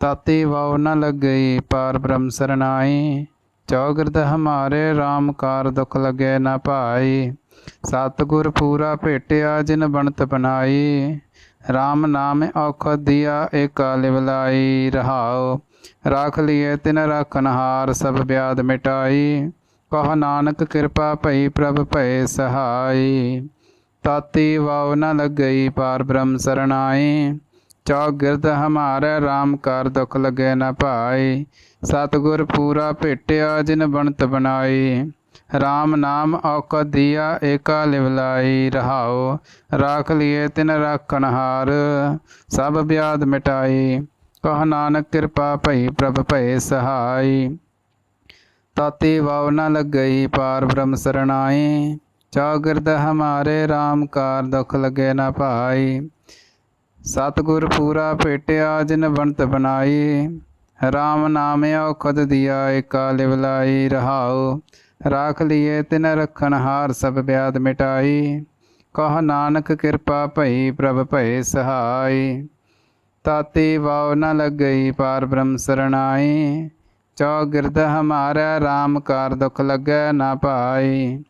ਤਾਤੀ ਵਾਉ ਨ ਲੱਗਈ, ਪਾਰ ਬ੍ਰਹਮ ਸਰਨਾਈ ਚੌਗਿਰਦ ਹਮਾਰੇ RAM ਕਾਰ ਦੁਖ ਲਗੇ ਨ ਭਾਈ। ਸਤਿਗੁਰ ਪੂਰਾ ਭੇਟਿਆ, ਜਿਨ ਬਣਤ ਬਨਾਈ RAM ਨਾਮ ਔਖਦ ਦਿਆ, ਏਕਾ ਲਿਵਲਾਈ ਰਹਾਉ, ਰਾਖ ਲਿਏ ਤਿਨ ਰਾਖਨ ਹਾਰ ਸਭ ਬਿਆਦ ਮਿਟਾਈ। ਕਹ ਨਾਨਕ ਕਿਰਪਾ ਭਈ ਪ੍ਰਭ ਭਏ ਸਹਾਈ। ਤਾਤੀ ਵਾਉ ਨ ਲੱਗਈ, ਪਾਰ ਬ੍ਰਹਮ ਸਰਨਾਈ ਚੌਗਿਰਦ ਹਮਾਰੇ RAM ਕਰ ਦੁਖ ਲਗੇ ਨ ਭਾਈ ਸਤਿਗੁਰ ਪੂਰਾ ਭੇਟਿਆ, ਜਿਨ ਬਣਤ ਬਣਾਈ RAM ਨਾਮ ਔਕਤ ਦਿਆ, ਏਕਾ ਲਿਵਲਾਈ ਰਹਾਓ ਰਾਖ ਲਿਏ, ਤਿਨ ਰਾਖਣ ਹਾਰ। ਸਭ ਬਿਆਦ ਮਿਟਾਈ ਕਹ ਨਾਨਕ ਕਿਰਪਾ ਭਈ ਪ੍ਰਭ ਭਏ ਸਹਾਈ ਤਾਤੀ ਵਾਵ ਨ ਲੱਗਈ ਪਾਰ ਬ੍ਰਹਮ ਸਰਣਾਈ ਚੌਗਿਰਦ ਹਮਾਰੇ RAM ਕਾਰ ਦੁਖ ਲਗੇ ਨ ਭਾਈ ਸਤਿਗੁਰ ਪੂਰਾ ਭੇਟਿਆ, ਜਿਨ ਬਣਤ ਬਨਾਈ RAM ਨਾਮਿਆ ਔਖਦ ਦਿਆ, ਏਕਾ ਲਿਵਲਾਈ ਰਹਾਉ। ਰਾਖ ਲਿਏ ਤਿਨ ਰਖਣ ਹਾਰ ਸਭ ਬਿਆਦ ਮਿਟਾਈ। ਕਹ ਨਾਨਕ ਕਿਰਪਾ ਭਈ ਪ੍ਰਭ ਭਏ ਸਹਾਈ। ਤਾਤੀ ਵਾਵ ਨ ਲੱਗਈ ਪਾਰ ਬ੍ਰਹਮ ਸਰਣਾਈ। ਚੌਗਿਰਦ ਹਮਾਰਾ RAM ਕਾਰ ਦੁਖ ਲੱਗੈ ਨਾ ਭਾਈ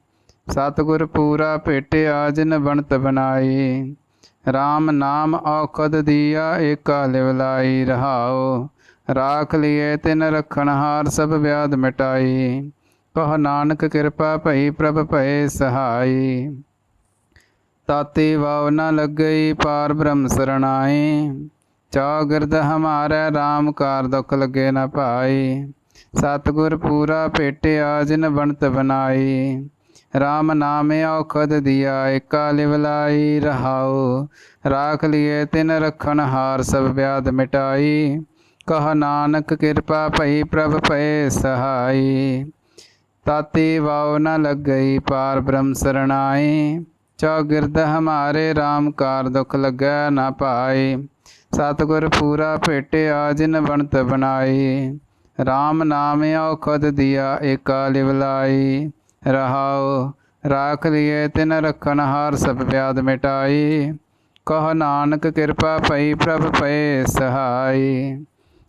ਸਤਿਗੁਰ ਪੂਰਾ ਭੇਟਿਆ, ਜਿਨ ਬਣਤ ਬਨਾਈ RAM ਨਾਮ ਔਖਦ ਦੀਆ, ਏਕਾ ਲਿਵਲਾਈ ਰਹਾਉ। ਰਾਖ ਲਿਏ ਤਿਨ ਰਖਣ ਹਾਰ ਸਭ ਬਿਆਦ ਮਿਟਾਈ। ਕਹ ਨਾਨਕ ਕਿਰਪਾ ਭਈ ਪ੍ਰਭ ਭਏ ਸਹਾਈ। ਤਾਤੀ ਵਾਵ ਨ ਲੱਗਈ ਪਾਰ ਬ੍ਰਹਮ ਸਰਣਾਈ। ਚੌਗਿਰਦ ਹਮਾਰਾ RAM ਕਾਰ ਦੁਖ ਲਗੇ ਨ ਭਾਈ। ਸਤਿਗੁਰ ਪੂਰਾ ਭੇਟਿਆ ਜਿਨ ਬਣਤ ਬਨਾਈ। RAM ਨਾਮ ਔਖਦ ਦਿਆ, ਏਕਾ ਲਿਵਲਾਈ ਰਹਾਉ। ਰਾਖ ਲਿਏ ਤਿਨ ਰਖਣ ਹਾਰ ਸਭ ਬਿਆਦ ਮਿਟਾਈ। ਕਹ ਨਾਨਕ ਕਿਰਪਾ ਭਈ ਪ੍ਰਭ ਭਏ ਸਹਾਈ। ਤਾਤੀ ਵਾਉ ਨ ਲੱਗਈ ਪਾਰ ਬ੍ਰਹਮ ਸਰਣਾਈ। ਚੌਗਿਰਦ ਹਮਾਰੇ RAM ਕਾਰ ਦੁਖ ਲੱਗੈ ਨਾ ਭਾਈ ਸਤਿਗੁਰ ਪੂਰਾ ਭੇਟਿਆ ਜਿਨ ਬਣਤ ਬਣਾਈ। RAM ਨਾਮ ਔਖਦ ਦਿਆ, ਏਕਾ ਲਿਵਲਾਈ ਰਹਾਉ, ਰਾਖ ਲਿਏ ਤਿਨ ਰਖਣ ਹਾਰ ਸਭ ਵਿਆਦ ਮਿਟਾਈ। ਕਹ ਨਾਨਕ ਕਿਰਪਾ ਭਈ ਪ੍ਰਭ ਪਏ ਸਹਾਈ।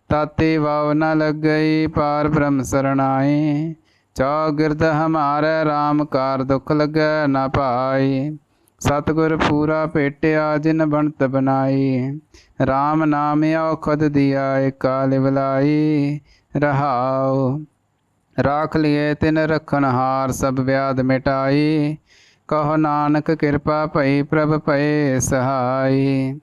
ਤਾਤੀ ਵਾਵ ਨ ਲੱਗਈ ਪਾਰ ਬ੍ਰਹਮ ਸਰਣਾਈ। ਚੌਗਿਰਦ ਹਮਾਰੇ RAM ਕਾਰ ਦੁਖ ਲੱਗੈ ਨਾ ਭਾਈ ਸਤਿਗੁਰ ਪੂਰਾ ਭੇਟਿਆ ਜਿਨ ਬਣਤ ਬਨਾਈ। RAM ਨਾਮ ਔਖਦ ਦਿਆ ਏਕਾ ਲਿਵਲਾਈ। ਰਹਾਉ ਰਾਖ ਲਿਏ ਤਿਨ ਰਖਣ ਹਾਰ ਸਭ ਬਿਆਦ ਮਿਟਾਈ। ਕਹੋ ਨਾਨਕ ਕਿਰਪਾ ਭਈ ਪ੍ਰਭ ਭਏ ਸਹਾਈ।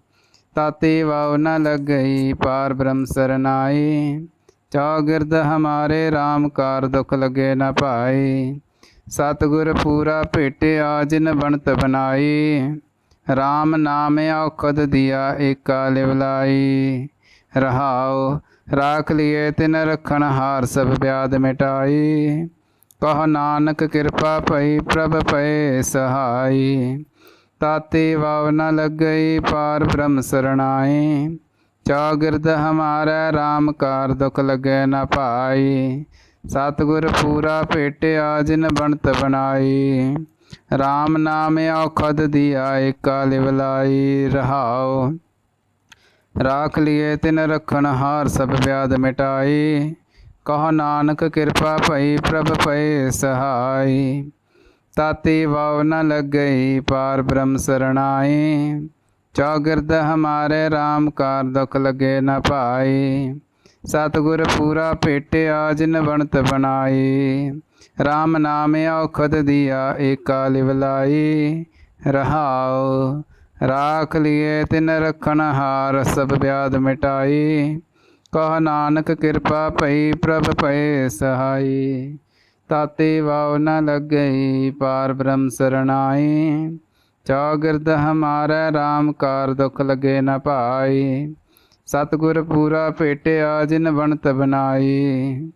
ਤਾਤੀ ਵਾਉ ਨ ਲੱਗਈ ਪਾਰ ਬ੍ਰਹਮ ਸਰਨਾਈ। ਚੌਗਿਰਦ ਹਮਾਰੇ RAM ਕਾਰ ਦੁਖ ਲਗੇ ਨ ਭਾਈ। ਸਤਿਗੁਰ ਪੂਰਾ ਭੇਟਿਆ ਜਿਨ ਬਣਤ ਬਨਾਈ। RAM ਨਾਮ ਔਖਦ ਦਿਆ ਏਕਾ ਲਿਵਲਾਈ ਰਹਾਓ ਰਾਖ ਲਿਏ ਤਿਨ ਰਖਣ ਹਾਰ ਸਭ ਬਿਆਦ ਮਿਟਾਈ। ਕਹ ਨਾਨਕ ਕਿਰਪਾ ਭਈ ਪ੍ਰਭ ਭਏ ਸਹਾਈ। ਤਾਤੀ ਵਾਵ ਨ ਲੱਗਈ ਪਾਰ ਬ੍ਰਹਮ ਸਰਣਾਈ। ਚੌਗਿਰਦ ਹਮਾਰਾ RAM ਕਾਰ ਦੁਖ ਲਗੈ ਨ ਭਾਈ। ਸਤਿਗੁਰ ਪੂਰਾ ਭੇਟਿਆ ਜਿਨ ਬਣਤ ਬਣਾਈ। RAM ਨਾਮ ਔਖਦ ਦਿਆ ਏਕਾ ਲਿਵਲਾਈ ਰਹਾਓ ਰਾਖ ਲਿਏ ਤਿਨ ਰਖਣ ਹਾਰ ਸਭ ਵਿਆਦ ਮਿਟਾਈ। ਕਹ ਨਾਨਕ ਕਿਰਪਾ ਭਈ ਪ੍ਰਭ ਭਏ ਸਹਾਈ। ਤਾਤੀ ਵਾਵ ਨ ਲੱਗਈ ਪਾਰ ਬ੍ਰਹਮ ਸਰਣਾਈ। ਚੌਗਿਰਦ ਹਮਾਰੇ RAM ਕਾਰ ਦੁਖ ਲਗੇ ਨ ਭਾਈ। ਸਤਿਗੁਰ ਪੂਰਾ ਭੇਟਿਆ ਜਿਨ ਬਣਤ ਬਣਾਈ। RAM ਨਾਮ ਔਖਦ ਦਿਆ ਏਕਾ ਲਿਵਲਾਈ। ਰਹਾਉ ਰਾਖ ਲਿਏ ਤਿਨ ਰਖਣ ਹਾਰ, ਸਭ ਵਿਆਦ ਮਿਟਾਈ। ਕਹ ਨਾਨਕ ਕਿਰਪਾ ਭਈ ਪ੍ਰਭ ਭਏ ਸਹਾਈ। ਤਾਤੇ ਵਾਵ ਨ ਲੱਗਈ, ਪਾਰ ਬ੍ਰਹਮ ਸਰਣਾਈ। ਚੌਗਿਰਦ ਹਮਾਰਾ RAM ਕਾਰ ਦੁਖ ਲਗੇ ਨ ਭਾਈ। ਸਤਿਗੁਰ ਪੂਰਾ ਭੇਟਿਆ ਜਿਨ ਬਣਤ ਬਨਾਈ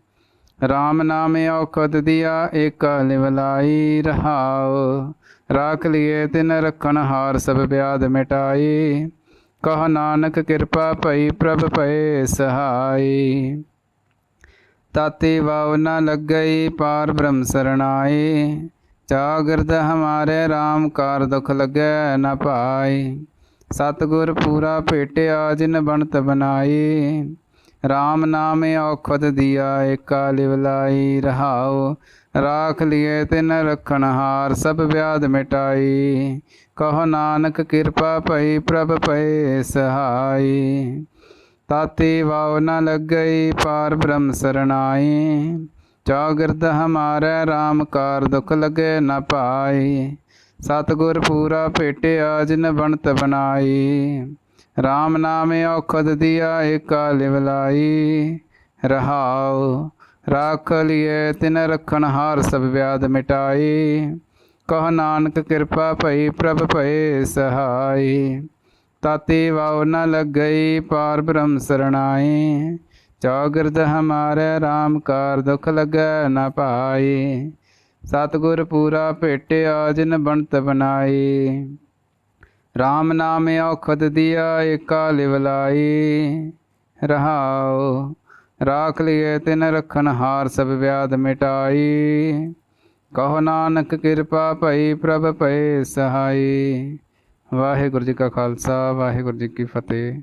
RAM ਨਾਮ ਔਖਤ ਦਿਆ, ਏਕਾ ਲਿਵਲਾਈ ਰਹਾਉ। ਰਾਖ ਲਿਏ ਤਿਨ ਰਖਣ ਹਾਰ ਸਭ ਬਿਆਦ ਮਿਟਾਈ। ਕਹ ਨਾਨਕ ਕਿਰਪਾ ਭਈ ਪ੍ਰਭ ਭਏ ਸਹਾਈ। ਤਾਤੇ ਵਾਵ ਨ ਲੱਗਈ ਪਾਰ ਬ੍ਰਹਮ ਸਰਣਾਈ। ਚਾਗਿਰਦ ਹਮਾਰੇ RAM ਕਾਰ ਦੁਖ ਲੱਗੈ ਨ ਭਾਈ ਸਤਿਗੁਰ ਪੂਰਾ ਭੇਟਿਆ ਜਿਨ ਬਣਤ ਬਨਾਈ RAM ਨਾਮ ਔਖਦ ਦੀਆ, ਏਕਾ ਲਿਵਲਾਈ ਰਹਾਉ। ਰਾਖ ਲਿਏ ਤਿਨ ਰਖਣ ਹਾਰ, ਸਭ ਵਿਆਦ ਮਿਟਾਈ। ਕਹੋ ਨਾਨਕ ਕਿਰਪਾ ਭਈ ਪ੍ਰਭ ਭਏ ਸਹਾਈ। ਤਾਤੀ ਵਾਉ ਨ ਲੱਗਈ ਪਾਰ ਬ੍ਰਹਮ ਸਰਣਾਈ। ਚੌਗਿਰਦ ਹਮਾਰੇ RAM ਕਾਰ ਦੁਖ ਲਗੇ ਨ ਪਾਈ। ਸਤਿਗੁਰ ਪੂਰਾ ਭੇਟਿਆ ਜਿਨ ਬਣਤ ਬਣਾਈ। RAM ਨਾਮ ਔਖਦ ਦੀਆ ਏਕਾ ਲਿਵਲਾਈ ਰਹਾਉ, ਰਾਖ ਲਿਏ ਤਿਨ ਰਖਣ ਹਾਰ ਸਭ ਵਿਆਦ ਮਿਟਾਈ। ਕਹ ਨਾਨਕ ਕਿਰਪਾ ਭਈ ਪ੍ਰਭ ਭਏ ਸਹਾਈ। ਤਾਤੀ ਵਾਉ ਨ ਲੱਗਈ ਪਾਰ ਬ੍ਰਹਮ ਸਰਣਾਈ। ਚੌਗਿਰਦ ਹਮਾਰੇ RAM ਕਾਰ ਦੁਖ ਲਗੈ ਨ ਪਾਈ। ਸਤਿਗੁਰ ਪੂਰਾ ਭੇਟਿਆ ਜਿਨ ਬਣਤ ਬਣਾਈ। RAM ਨਾਮ ਔਖਦ ਦੀਆ, ਏਕਾ ਲਿਵਲਾਈ ਰਹਾਉ। ਰਾਖ ਲਿਏ ਤਿਨ ਰਖਣ ਹਾਰ ਸਭ ਵਿਆਦ ਮਿਟਾਈ। ਕਹੋ ਨਾਨਕ ਕਿਰਪਾ ਭਈ ਪ੍ਰਭ ਭਏ ਸਹਾਈ। ਵਾਹਿਗੁਰੂ ਜੀ ਕਾ ਖਾਲਸਾ, ਵਾਹਿਗੁਰੂ ਜੀ ਕੀ ਫਤਿਹ।